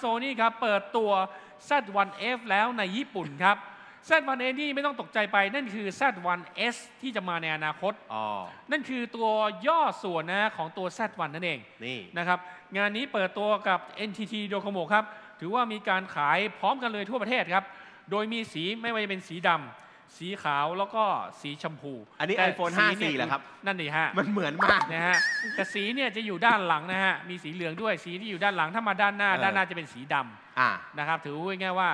โซนี่ครับเปิดตัว Z1F แล้วในญี่ปุ่นครับ Z1F นี่ไม่ต้องตกใจไปนั่นคือ Z1S ที่จะมาในอนาคต อ๋อ นั่นคือตัวย่อส่วนนะของตัว Z1 นั่นเองนี่นะครับงานนี้เปิดตัวกับ NTT Docomo ครับ ถือว่ามีการขายพร้อมกันเลยทั่วประเทศครับ โดยมีสีไม่ว่าจะเป็นสีดำ สีขาวแล้วก็สีชมพูอันนี้แต่ iPhone สี5เนี่ย4เหรอครับ นั่นนี่ฮะ มันเหมือนมากนะฮะแต่สีเนี่ยจะอยู่ด้านหลังนะฮะ มีสีเหลืองด้วย สีที่อยู่ด้านหลัง ถ้ามาด้านหน้าเออด้านหน้าจะเป็นสีดำอ่านะครับ ถือว่าง่ายๆว่า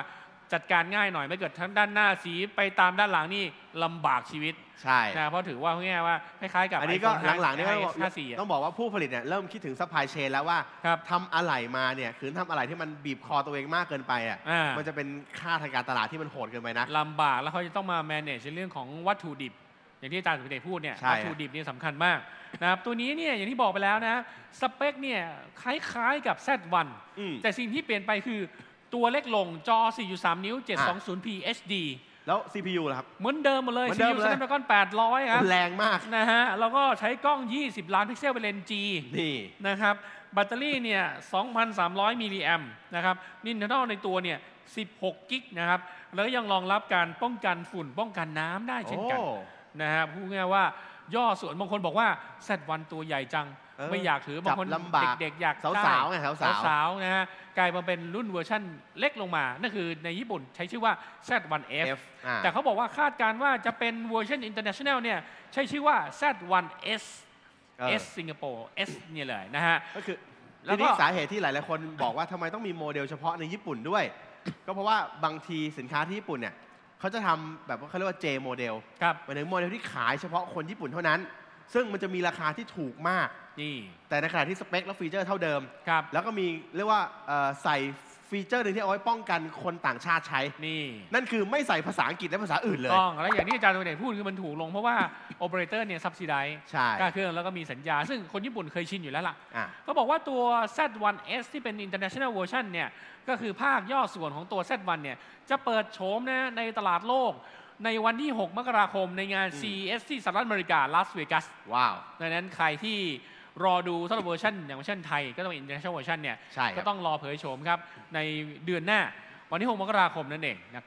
จัดการง่ายหน่อยไม่เกิดทั้งด้านหน้าสีไปตามด้านหลังนี่ลำบากชีวิตใช่นะเพราะถือว่าง่ายๆว่าคล้ายๆกับอันนี้ก็ iPhone หลังๆนี่ก็5 54อะต้องบอกว่าผู้ผลิตเนี่ยเริ่มคิดถึงซัพพลายเชนแล้วว่าครับทำอะไหล่มาเนี่ยคือทำอะไหล่ที่มันบีบคอตัวเองมากเกินไปอะอ่ามันจะเป็นค่าทางการตลาดที่มันโหดเกินไปนะลำบากแล้วเขาจะต้องมา manage ในเรื่องของวัตถุดิบ อย่างที่อาจารย์สุเดชพูดเนี่ยใช่วัตถุดิบนี่สำคัญมากนะครับตัวนี้เนี่ยอย่างที่บอกไปแล้วนะสเปคเนี่ยคล้ายๆกับ Z1 อืมแต่สิ่งที่เปลี่ยนไปคือ ตัวเล็กลงจอ 4.3 นิ้ว 720p HD แล้ว CPU ล่ะครับ เหมือนเดิมหมดเลย เหมือนเดิม CPU เลย Snapdragon 800 ครับ แรงมาก นะฮะ แล้วก็ใช้กล้อง 20 ล้านพิกเซลเป็นเลนส์ G นี่ นะครับ แบตเตอรี่เนี่ย 2,300 มิลลิแอมนะครับนินเทอร์ในตัวเนี่ย 16 กิกนะครับ แล้วก็ยังรองรับการป้องกันฝุ่นป้องกันน้ำได้เช่นกัน โอ้ นะฮะพูดง่ายๆว่าย่อส่วนบางคนบอกว่า Z1 ตัวใหญ่จังเออ ไม่อยากถือบางคนจับลำบากเด็กๆอยากสาวๆไงสาวๆสาวๆนะฮะกลายมาเป็นรุ่นเวอร์ชั่นเล็กลงมา นั่นคือในญี่ปุ่นใช้ชื่อว่า Z1F F อ่าแต่เขาบอกว่าคาดการณ์ว่าจะเป็นเวอร์ชัน international เนี่ยใช้ชื่อว่า Z1S เออ S สิงคโปร์ S เนี่ยเลยนะฮะก็คือแล้วทีก็นี้สาเหตุที่หลายๆคนบอกว่าทำไมต้องมีโมเดลเฉพาะในญี่ปุ่นด้วย ก็เพราะว่าบางทีสินค้าที่ญี่ปุ่นเนี่ยเขาจะทำแบบว่าเขาเรียกว่า J โมเดลครับหมายถึงโมเดลที่ขายเฉพาะคนญี่ปุ่นเท่านั้น ซึ่งมันจะมีราคาที่ถูกมาก นี่ แต่ในขณะที่สเปคและฟีเจอร์เท่าเดิม ครับ แล้วก็มีเรียกว่าเอ่อใส่ฟีเจอร์หนึ่งที่เอาไว้ป้องกันคนต่างชาติใช้ นี่ นั่นคือไม่ใส่ภาษาอังกฤษและภาษาอื่นเลย ต้อง แล้วอย่างที่อาจารย์ตัวเดชพูดคือมันถูกลงเพราะว่าโอเปอเรเตอร์เนี่ยซับซิไดใช่ค่าเครื่องแล้วก็มีสัญญา ซึ่งคนญี่ปุ่นเคยชินอยู่แล้วล่ะอะเขาบอกว่าตัว Z1S ที่เป็น international version เนี่ย ก็คือภาคย่อส่วนของตัว Z1 เนี่ย จะเปิดโฉมนะในตลาดโลก ในวันที่ 6 มกราคมในงาน CES ที่สหรัฐอเมริกาลาสเวกัสว้าวดังนั้นใครที่รอดูสำหรับเวอร์ชันอย่างเวอร์ชันไทยก็ต้องเป็น international version เนี่ยใช่คก็รับต้องรอเผยโฉมครับในเดือนหน้าวันที่ 6 มกราคมนั่นเองนะครับ